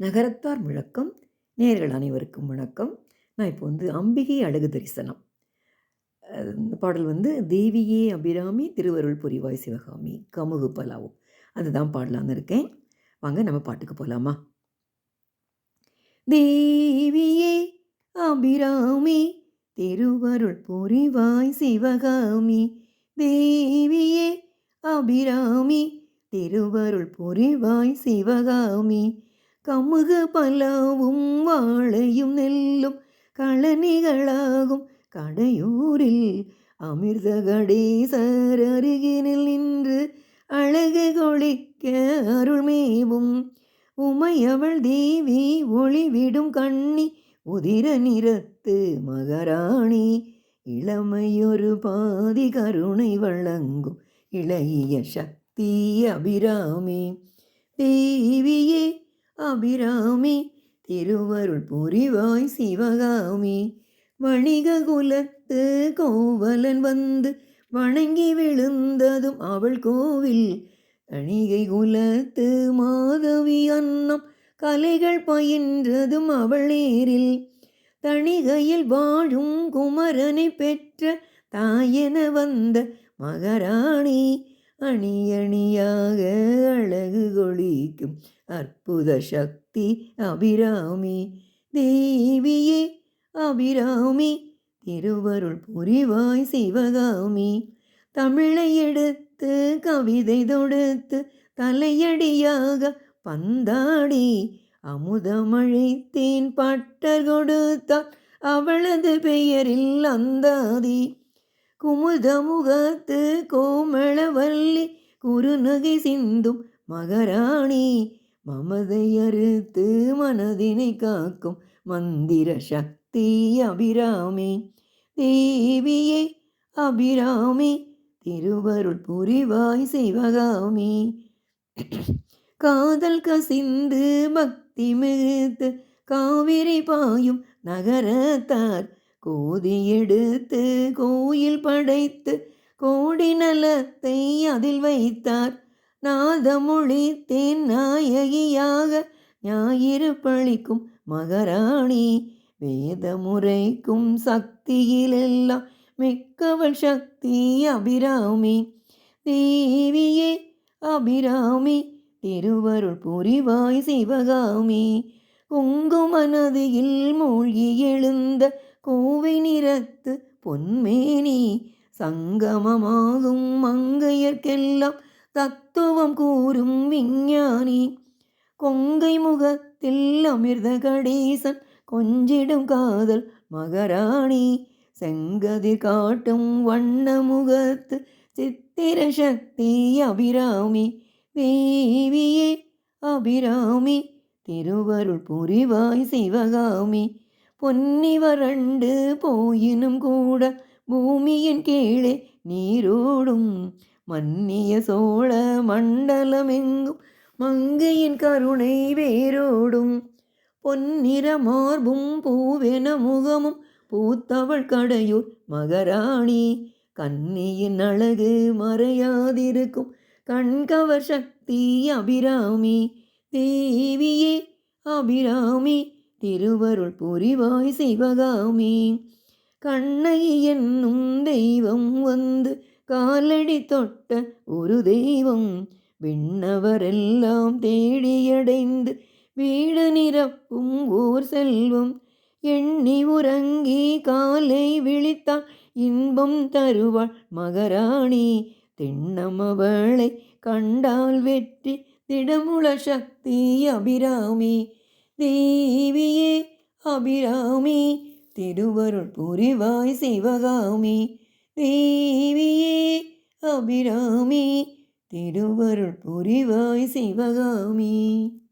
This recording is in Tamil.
நகரத்தார் முழக்கம் நேர்கள் அனைவருக்கும் வணக்கம். நான் இப்போ வந்து அம்பிகை அழகு தரிசனம். இந்த பாடல் வந்து தேவியே அபிராமி திருவருள் புரிவாய் சிவகாமி கமுகு பலாவும். அதுதான் பாடலான்னு இருக்கேன். வாங்க நம்ம பாட்டுக்கு போகலாமா தேவியே அபிராமி திருவருள் புரிவாய் சிவகாமி தேவியே அபிராமி திருவருள் புரிவாய் சிவகாமி கமுகு பலாவும் வாழையும் நெல்லும் களனிகளாகும். கடையூரில் அமிர்த கடேசர் அருகினில் நின்று அழகு கொளிக்க அருள்மேவும் உமையவள் தேவி ஒளிவிடும் கண்ணி உதிர நிறத்து மகராணி. இளமையொரு பாதி கருணை வழங்கும் இளைய சக்தி அபிராமி திருவருள் புரிவாய் சிவகாமி. வணிக குலத்து கோவலன் வந்து வணங்கி விழுந்ததும் அவள் கோவில். தணிகை குலத்து மாதவி அன்னம் கலைகள் பயின்றதும் அவள் நேரில். தணிகையில் வாழும் குமரனை பெற்ற தாயென வந்த மகராணி அணி அணியாக அழகு கொளிக்கும் அற்புத சக்தி அபிராமி. தேவியே அபிராமி திருவருள் புரிவாய் சிவகாமி. தமிழை எடுத்து கவிதை தொடுத்து தலையடியாக பந்தாடி. அமுதமழைத்தேன் பட்டர் கொடுத்தால் அவளது பெயரில் அந்தாதி. குமுதமுகத்து கோமளவல்லி குறுநகை சிந்தும் மகராணி மமதை அறுத்து மனதினை காக்கும் மந்திர சக்தி அபிராமி தேவியே அபிராமி திருவருள் புரிவாய் சிவகாமி காதல் கசிந்து பக்தி மிகுத்து காவிரி பாயும் நகரத்தார் கோதி எடுத்து கோயில் படைத்து கோடி நலத்தை அதில் வைத்தார். நாதமொழி தேன் நாயகியாக ஞாயிறு பழிக்கும் மகராணி வேத முறைக்கும் சக்தியிலெல்லாம் மிக்கவள் சக்தி அபிராமி. தேவியே அபிராமி திருவருள் புரிவாய் சிவகாமி. குங்கும நதியில் மூழ்கி எழுந்த கோவை நிறத்து பொன்மேனி சங்கமமாகும் மங்கையர்க்கெல்லாம் தத்துவம் கூறும் விஞ்ஞானி. கொங்கை முகத்தில் அமிர்த கடேசன் கொஞ்சிடும் காதல் மகராணி. செங்கதிர் காட்டும் வண்ண முகத்து சித்திர சக்தி அபிராமி. தேவியே அபிராமி திருவருள் புரிவாய் சிவகாமி. பொன்னி வறண்டு போயினும் கூட பூமியின் கீழே நீரோடும் மன்னிய சோழ மண்டலமெங்கும் மங்கையின் கருணை வேரோடும். பொன்னிற மார்பும் பூவென முகமும் பூத்தவள் கடையூர் மகராணி. கன்னியின் அழகு மறையாதிருக்கும் கண்கவர் சக்தி அபிராமி. தேவியே அபிராமி திருவருள் புரிவாய் சிவகாமி. கண்ணை என்னும் தெய்வம் வந்து காலடி தொட்ட ஒரு தெய்வம். விண்ணவரெல்லாம் தேடியடைந்து வீடு நிரப்பும் ஓர் செல்வம். எண்ணி உறங்கி காலை விழித்தால் இன்பம் தருவாள் மகராணி. திண்ணமவளை கண்டால் வெற்றி திடமுள சக்தி அபிராமி. தேவியே அபிராமி திருவருள் புரிவாய் சிவகாமி. தேவியே அபிராமி திருவருள் புரிவாய் சிவகாமி.